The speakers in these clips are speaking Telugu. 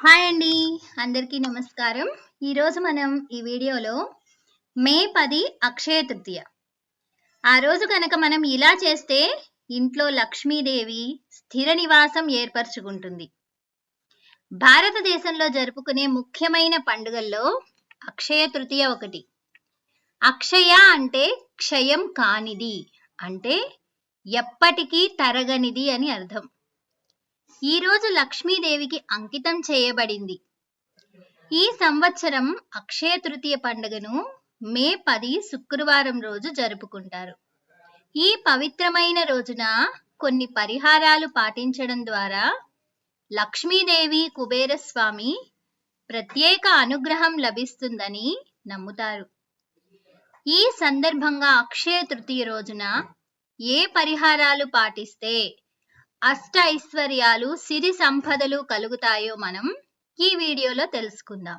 హాయ్ అండి. అందరికీ నమస్కారం. ఈరోజు మనం ఈ వీడియోలో మే పది అక్షయ తృతీయ. ఆ రోజు కనుక మనం ఇలా చేస్తే ఇంట్లో లక్ష్మీదేవి స్థిర నివాసం ఏర్పరచుకుంటుంది. భారతదేశంలో జరుపుకునే ముఖ్యమైన పండుగల్లో అక్షయ తృతీయ ఒకటి. అక్షయ అంటే క్షయం కానిది అంటే ఎప్పటికీ తరగనిది అని అర్థం. ఈ రోజు లక్ష్మీదేవికి అంకితం చేయబడింది. ఈ సంవత్సరం అక్షయ తృతీయ పండుగను మే పది శుక్రవారం రోజు జరుపుకుంటారు. ఈ పవిత్రమైన రోజున కొన్ని పరిహారాలు పాటించడం ద్వారా లక్ష్మీదేవి కుబేరస్వామి ప్రత్యేక అనుగ్రహం లభిస్తుందని నమ్ముతారు. ఈ సందర్భంగా అక్షయ తృతీయ రోజున ఏ పరిహారాలు పాటిస్తే అష్ట ఐశ్వర్యాలు సిరి సంపదలు కలుగుతాయో మనం ఈ వీడియోలో తెలుసుకుందాం.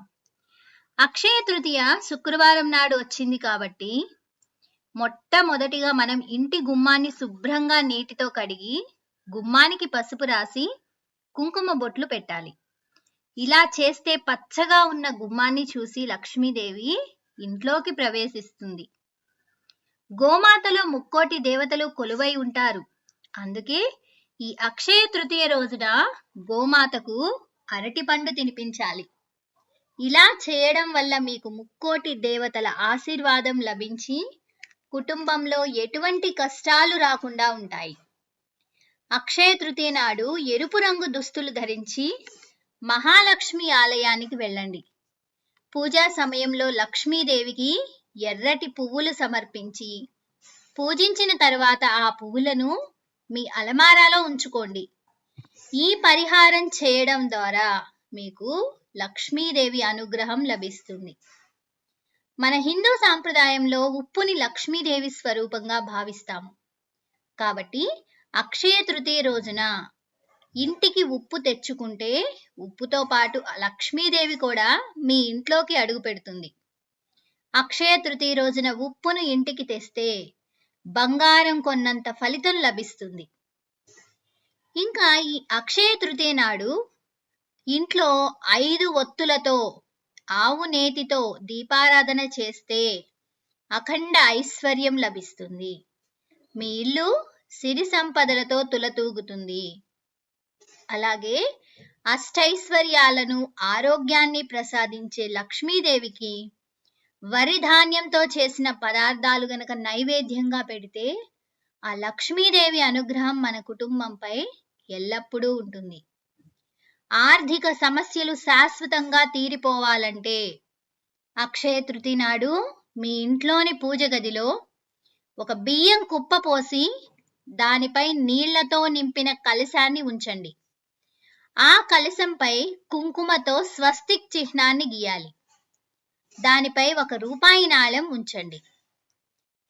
అక్షయ తృతీయ శుక్రవారం నాడు వచ్చింది కాబట్టి మొట్టమొదటిగా మనం ఇంటి గుమ్మాన్ని శుభ్రంగా నీటితో కడిగి గుమ్మానికి పసుపు రాసి కుంకుమ బొట్లు పెట్టాలి. ఇలా చేస్తే పచ్చగా ఉన్న గుమ్మాన్ని చూసి లక్ష్మీదేవి ఇంట్లోకి ప్రవేశిస్తుంది. గోమాతలో ముక్కోటి దేవతలు కొలువై ఉంటారు. అందుకే ఈ అక్షయ తృతీయ రోజున గోమాతకు అరటి పండు తినిపించాలి. ఇలా చేయడం వల్ల మీకు ముక్కోటి దేవతల ఆశీర్వాదం లభించి కుటుంబంలో ఎటువంటి కష్టాలు రాకుండా ఉంటాయి. అక్షయ తృతీయ నాడు ఎరుపు రంగు దుస్తులు ధరించి మహాలక్ష్మి ఆలయానికి వెళ్ళండి. పూజా సమయంలో లక్ష్మీదేవికి ఎర్రటి పువ్వులు సమర్పించి పూజించిన తర్వాత ఆ పువ్వులను మీ అలమారాలో ఉంచుకోండి. ఈ పరిహారం చేయడం ద్వారా మీకు లక్ష్మీదేవి అనుగ్రహం లభిస్తుంది. మన హిందూ సాంప్రదాయంలో ఉప్పుని లక్ష్మీదేవి స్వరూపంగా భావిస్తాము. కాబట్టి అక్షయ తృతీయ రోజున ఇంటికి ఉప్పు తెచ్చుకుంటే ఉప్పుతో పాటు లక్ష్మీదేవి కూడా మీ ఇంట్లోకి అడుగు పెడుతుంది. అక్షయ తృతీయ రోజున ఉప్పును ఇంటికి తెస్తే బంగారం కొన్నంత ఫలితం లభిస్తుంది. ఇంకా ఈ అక్షయ తృతీయ నాడు ఇంట్లో ఐదు ఒత్తులతో ఆవు నేతితో దీపారాధన చేస్తే అఖండ ఐశ్వర్యం లభిస్తుంది. మీ ఇల్లు సిరి సంపదలతో తులతూగుతుంది. అలాగే అష్టైశ్వర్యాలను ఆరోగ్యాన్ని ప్రసాదించే లక్ష్మీదేవికి వరి ధాన్యంతో చేసిన పదార్థాలు గనక నైవేద్యంగా పెడితే ఆ లక్ష్మీదేవి అనుగ్రహం మన కుటుంబంపై ఎల్లప్పుడూ ఉంటుంది. ఆర్థిక సమస్యలు శాశ్వతంగా తీరిపోవాలంటే అక్షయ తృతి నాడు మీ ఇంట్లోని పూజ గదిలో ఒక బియ్యం కుప్ప పోసి దానిపై నీళ్ళతో నింపిన కలశాన్ని ఉంచండి. ఆ కలశంపై కుంకుమతో స్వస్తిక్ చిహ్నాన్ని గీయాలి. దానిపై ఒక రూపాయి నాళం ఉంచండి.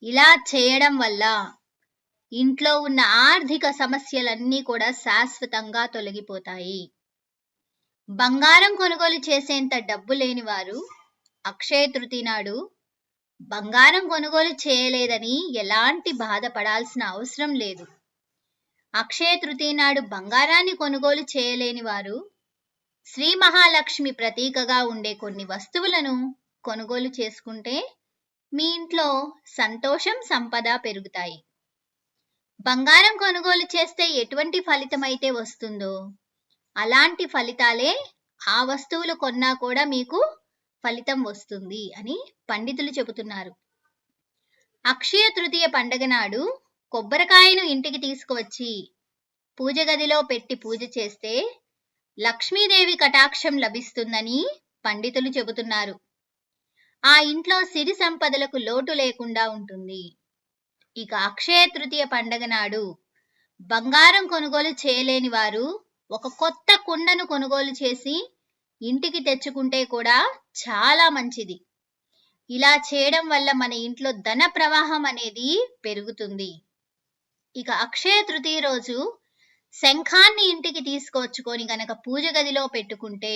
ఇలా చేయడం వల్ల ఇంట్లో ఉన్న ఆర్థిక సమస్యలన్నీ కూడా శాశ్వతంగా తొలగిపోతాయి. బంగారం కొనుగోలు చేసేంత డబ్బు లేని వారు అక్షయ తృతీయ నాడు బంగారం కొనుగోలు చేయలేదని ఎలాంటి బాధపడాల్సిన అవసరం లేదు. అక్షయ తృతీయ నాడు బంగారాన్ని కొనుగోలు చేయలేని వారు శ్రీ మహాలక్ష్మి ప్రతీకగా ఉండే కొన్ని వస్తువులను కొనుగోలు చేసుకుంటే మీ ఇంట్లో సంతోషం సంపద పెరుగుతాయి. బంగారం కొనుగోలు చేస్తే ఎటువంటి ఫలితం అయితే వస్తుందో అలాంటి ఫలితాలే ఆ వస్తువులు కొన్నా కూడా మీకు ఫలితం వస్తుంది అని పండితులు చెబుతున్నారు. అక్షయ తృతీయ పండగ నాడు కొబ్బరికాయను ఇంటికి తీసుకువచ్చి పూజ గదిలో పెట్టి పూజ చేస్తే లక్ష్మీదేవి కటాక్షం లభిస్తుందని పండితులు చెబుతున్నారు. ఆ ఇంట్లో సిరి సంపదలకు లోటు లేకుండా ఉంటుంది. ఇక అక్షయ తృతీయ పండగ నాడు బంగారం కొనుగోలు చేయలేని వారు ఒక కొత్త కుండను కొనుగోలు చేసి ఇంటికి తెచ్చుకుంటే కూడా చాలా మంచిది. ఇలా చేయడం వల్ల మన ఇంట్లో ధన ప్రవాహం అనేది పెరుగుతుంది. ఇక అక్షయ తృతీయ రోజు శంఖాన్ని ఇంటికి తీసుకొచ్చుకొని గనక పూజ గదిలో పెట్టుకుంటే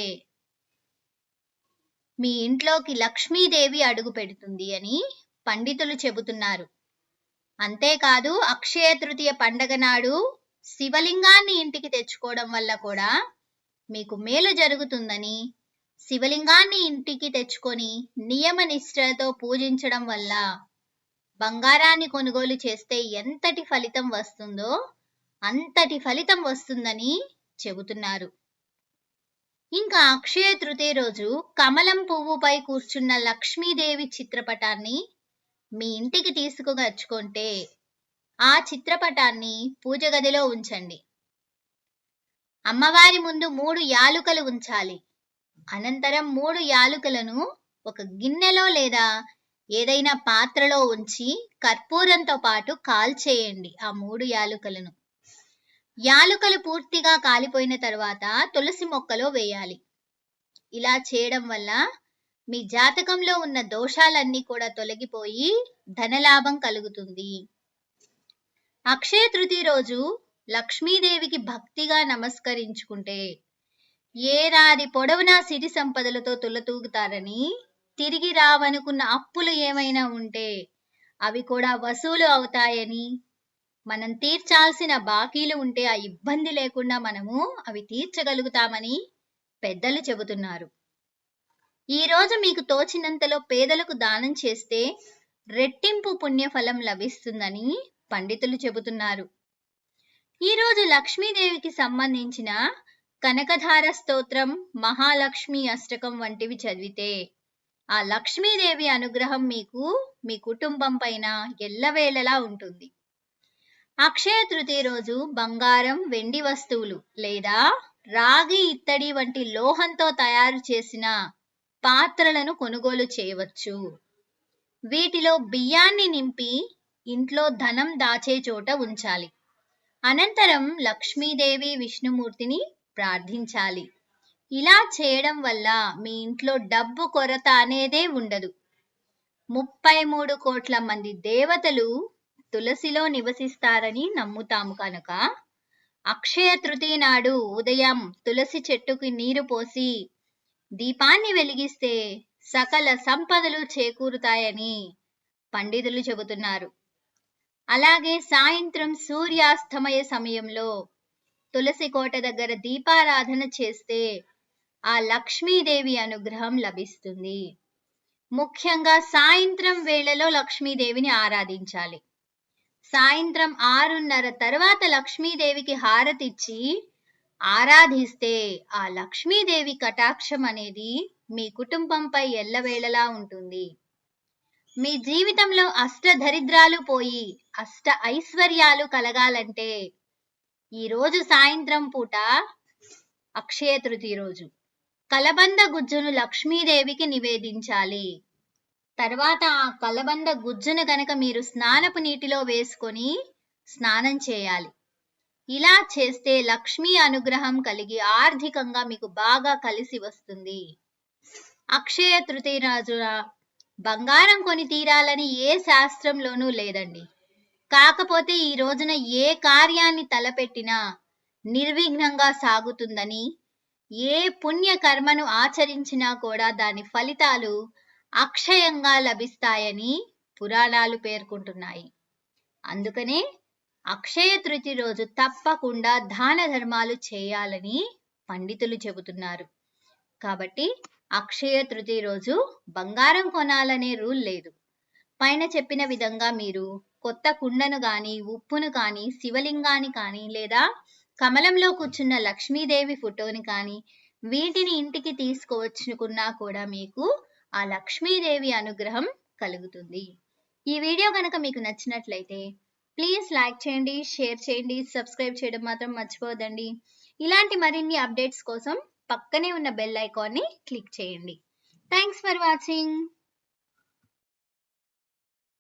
మీ ఇంట్లోకి లక్ష్మీదేవి అడుగు పెడుతుంది అని పండితులు చెబుతున్నారు. అంతేకాదు అక్షయ తృతీయ పండగ నాడు శివలింగాన్ని ఇంటికి తెచ్చుకోవడం వల్ల కూడా మీకు మేలు జరుగుతుందని శివలింగాన్ని ఇంటికి తెచ్చుకొని నియమ నిష్ఠలతో పూజించడం వల్ల బంగారాన్ని కొనుగోలు చేస్తే ఎంతటి ఫలితం వస్తుందో అంతటి ఫలితం వస్తుందని చెబుతున్నారు. ఇంకా అక్షయ తృతీయ రోజు కమలం పువ్వుపై కూర్చున్న లక్ష్మీదేవి చిత్రపటాన్ని మీ ఇంటికి తీసుకువచ్చుకుంటే ఆ చిత్రపటాన్ని పూజ గదిలో ఉంచండి. అమ్మవారి ముందు మూడు యాలుకలు ఉంచాలి. అనంతరం మూడు యాలుకలను ఒక గిన్నెలో లేదా ఏదైనా పాత్రలో ఉంచి కర్పూరంతో పాటు కాల్చేయండి ఆ మూడు యాలుకలను. యాలుకలు పూర్తిగా కాలిపోయిన తర్వాత తులసి మొక్కలో వేయాలి. ఇలా చేయడం వల్ల మీ జాతకంలో ఉన్న దోషాలన్నీ కూడా తొలగిపోయి ధనలాభం కలుగుతుంది. అక్షయ తృతీయ రోజు లక్ష్మీదేవికి భక్తిగా నమస్కరించుకుంటే ఏడాది పొడవునా సిరి సంపదలతో తులతూగుతారని తిరిగి రావనుకున్న అప్పులు ఏమైనా ఉంటే అవి కూడా వసూలు అవుతాయని మనం తీర్చాల్సిన బాకీలు ఉంటే ఆ ఇబ్బంది లేకుండా మనము అవి తీర్చగలుగుతామని పెద్దలు చెబుతున్నారు. ఈ రోజు మీకు తోచినంతలో పేదలకు దానం చేస్తే రెట్టింపు పుణ్యఫలం లభిస్తుందని పండితులు చెబుతున్నారు. ఈరోజు లక్ష్మీదేవికి సంబంధించిన కనకధార స్తోత్రం మహాలక్ష్మి అష్టకం వంటివి చదివితే ఆ లక్ష్మీదేవి అనుగ్రహం మీకు మీ కుటుంబం పైన ఎల్లవేళలా ఉంటుంది. అక్షయ తృతీయ రోజు బంగారం వెండి వస్తువులు లేదా రాగి ఇత్తడి వంటి లోహంతో తయారు చేసిన పాత్రలను కొనుగోలు చేయవచ్చు. వీటిలో బియ్యాన్ని నింపి ఇంట్లో ధనం దాచే చోట ఉంచాలి. అనంతరం లక్ష్మీదేవి విష్ణుమూర్తిని ప్రార్థించాలి. ఇలా చేయడం వల్ల మీ ఇంట్లో డబ్బు కొరత అనేదే ఉండదు. ముప్పై మూడు కోట్ల మంది దేవతలు తులసిలో నివసిస్తారని నమ్ముతాము కనుక. అక్షయ తృతీయ నాడు ఉదయం తులసి చెట్టుకి నీరు పోసి దీపాన్ని వెలిగిస్తే సకల సంపదలు చేకూరుతాయని పండితులు చెబుతున్నారు. అలాగే సాయంత్రం సూర్యాస్తమయ సమయంలో తులసి కోట దగ్గర దీపారాధన చేస్తే ఆ లక్ష్మీదేవి అనుగ్రహం లభిస్తుంది. ముఖ్యంగా సాయంత్రం వేళలో లక్ష్మీదేవిని ఆరాధించాలి. సాయంత్రం ఆరున్నర తర్వాత లక్ష్మీదేవికి హారతిచ్చి ఆరాధిస్తే ఆ లక్ష్మీదేవి కటాక్షం అనేది మీ కుటుంబంపై ఎల్లవేళలా ఉంటుంది. మీ జీవితంలో అష్ట దరిద్రాలు పోయి అష్ట ఐశ్వర్యాలు కలగాలంటే ఈ రోజు సాయంత్రం పూట అక్షయ తృతీయ రోజు. కలబంద గుజ్జును లక్ష్మీదేవికి నివేదించాలి. తర్వాత ఆ కలబంద గుజ్జును గనక మీరు స్నానపు నీటిలో వేసుకొని స్నానం చేయాలి. ఇలా చేస్తే లక్ష్మీ అనుగ్రహం కలిగి ఆర్థికంగా మీకు బాగా కలిసి వస్తుంది. అక్షయ తృతీయ రోజున బంగారం కొని తీరాలని ఏ శాస్త్రంలోనూ లేదండి. కాకపోతే ఈ రోజున ఏ కార్యాన్ని తలపెట్టినా నిర్విఘ్నంగా సాగుతుందని ఏ పుణ్య కర్మను ఆచరించినా కూడా దాని ఫలితాలు అక్షయంగా లభిస్తాయని పురాణాలు పేర్కొంటున్నాయి. అందుకనే అక్షయ తృతి రోజు తప్పకుండా దాన ధర్మాలు చేయాలని పండితులు చెబుతున్నారు. కాబట్టి అక్షయ తృతి రోజు బంగారం కొనాలనే రూల్ లేదు. పైన చెప్పిన విధంగా మీరు కొత్త కుండను కానీ ఉప్పును కానీ శివలింగాన్ని కానీ లేదా కమలంలో కూర్చున్న లక్ష్మీదేవి ఫోటోని కానీ వీటిని ఇంటికి తీసుకువచ్చుకున్నా కూడా మీకు ఆ లక్ష్మీదేవి అనుగ్రహం కలుగుతుంది. ఈ వీడియో కనుక మీకు నచ్చినట్లయితే ప్లీజ్ లైక్ చేయండి షేర్ చేయండి సబ్స్క్రైబ్ చేయడం మాత్రం మర్చిపోదండి ఇలాంటి మరిన్ని అప్డేట్స్ కోసం పక్కనే ఉన్న బెల్ ఐకాన్ని క్లిక్ చేయండి. Thanks for watching.